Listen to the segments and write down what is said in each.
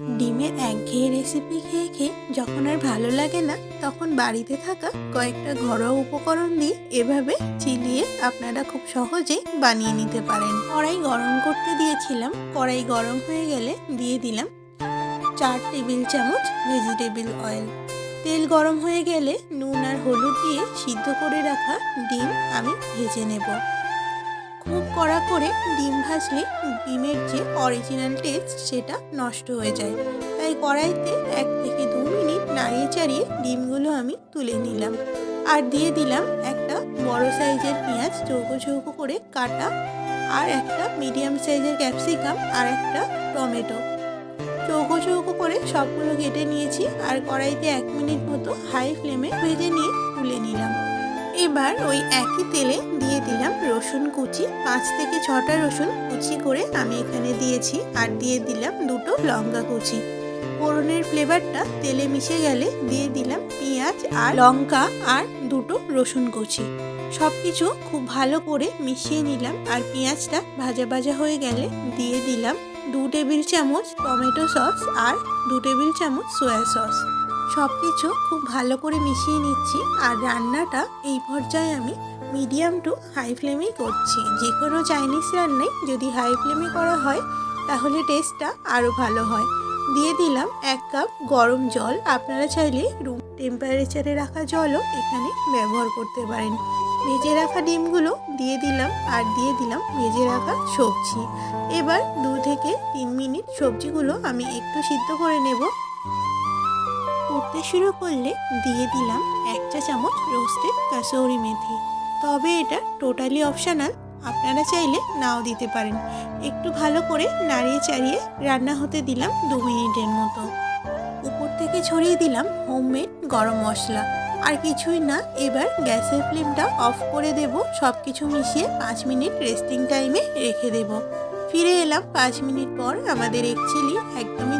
ডিমের একঘেয়ে রেসিপি খেয়ে খেয়ে যখন আর ভালো লাগে না, তখন বাড়িতে থাকা কয়েকটা ঘরোয়া উপকরণ দিয়ে এভাবে চিলিয়ে আপনারা খুব সহজেই বানিয়ে নিতে পারেন। কড়াই গরম করতে দিয়েছিলাম। কড়াই গরম হয়ে গেলে দিয়ে দিলাম চার টেবিল চামচ ভেজিটেবল অয়েল তেল গরম হয়ে গেলে নুন আর হলুদ দিয়ে সিদ্ধ করে রাখা ডিম আমি ভেজে নেব। খুব কড়া করে ডিম ভাজলে ডিমের যে অরিজিনাল টেস্ট সেটা নষ্ট হয়ে যায়। তাই কড়াইতে এক থেকে দু মিনিট নাড়িয়ে চাড়িয়ে ডিমগুলো আমি তুলে নিলাম। আর দিয়ে দিলাম একটা বড় সাইজের পেঁয়াজ চৌকো চৌকো করে কাটা, আর একটা মিডিয়াম সাইজের ক্যাপসিকাম আর একটা টমেটো। চৌকো চৌকো করে সবগুলো কেটে নিয়েছি, আর কড়াইতে এক মিনিট মতো হাই ফ্লেমে ভেজে নিয়ে এবার ওই একই তেলে দিয়ে দিলাম রসুন কুচি। পাঁচ থেকে ছটা রসুন কুচি করে আমি এখানে দিয়েছি আর দিয়ে দিলাম দুটো লঙ্কা কুচি। ফোড়নের ফ্লেভারটা তেলে মিশে গেলে দিয়ে দিলাম পেঁয়াজ আর লঙ্কা আর দুটো রসুন কুচি। সব কিছু খুব ভালো করে মিশিয়ে নিলাম আর পেঁয়াজটা ভাজা ভাজা হয়ে গেলে দিয়ে দিলাম দু টেবিল চামচ টমেটো সস আর দু টেবিল চামচ সয়া সস। সব কিছু খুব ভালো করে মিশিয়ে নিচ্ছি আর রান্নাটা এই পর্যায়ে আমি মিডিয়াম টু হাই ফ্লেমেই করছি। যে কোনো চাইনিজ রান্নায় যদি হাই ফ্লেমে করা হয়, তাহলে টেস্টটা আরও ভালো হয়। দিয়ে দিলাম এক কাপ গরম জল। আপনারা চাইলে রুম টেম্পারেচারে রাখা জলও এখানে ব্যবহার করতে পারেন। ভেজে রাখা ডিমগুলো দিয়ে দিলাম আর দিয়ে দিলাম ভেজে রাখা সবজি। এবার দু থেকে তিন মিনিট সবজিগুলো আমি একটু সিদ্ধ করে নেব। করতে শুরু করলে দিয়ে দিলাম এক চা চামচ রোস্টেড কাসৌরি মেথি। তবে এটা টোটালি অপশনাল আপনারা চাইলে নাও দিতে পারেন। একটু ভালো করে নাড়িয়ে চাড়িয়ে রান্না হতে দিলাম দু মিনিটের মতো। উপর থেকে ছড়িয়ে দিলাম হোমমেড গরম মশলা। আর কিছুই না, এবার গ্যাসের ফ্লেমটা অফ করে দেব সব কিছু মিশিয়ে পাঁচ মিনিট রেস্টিং টাইমে রেখে দেব। ফিরে এলাম পাঁচ মিনিট পর আমাদের এক চিলি একদমই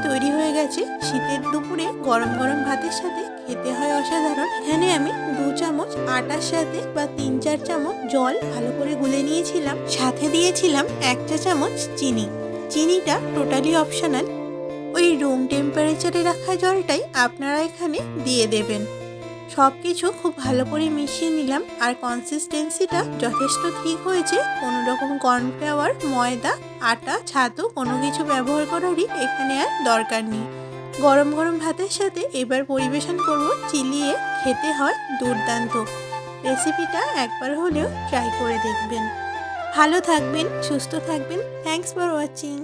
গেছে, শীতের দুপুরে গরম গরম ভাতের সাথে খেতে হয় অসাধারণ। এখানে আমি দু চামচ আটার সাথে বা তিন চার চামচ জল ভালো করে গুলে নিয়েছিলাম। সাথে দিয়েছিলাম এক চা চামচ চিনি। চিনিটা টোটালি অপশনাল। ওই রুম টেম্পারেচারে রাখা জলটাই আপনারা এখানে দিয়ে দেবেন। সব কিছু খুব ভালো করে মিশিয়ে নিলাম আর কনসিস্টেন্সিটা যথেষ্ট ঠিক হয়েছে। কোনো রকম কর্নফ্লাওয়ার, ময়দা, আটা, ছাতু কোনো কিছু ব্যবহার করারই এখানে আর দরকার নেই। গরম গরম ভাতের সাথে এবার পরিবেশন করব চিলিয়ে খেতে হয় দুর্দান্ত। রেসিপিটা একবার হলেও ট্রাই করে দেখবেন। ভালো থাকবেন, সুস্থ থাকবেন থ্যাংকস ফর ওয়াচিং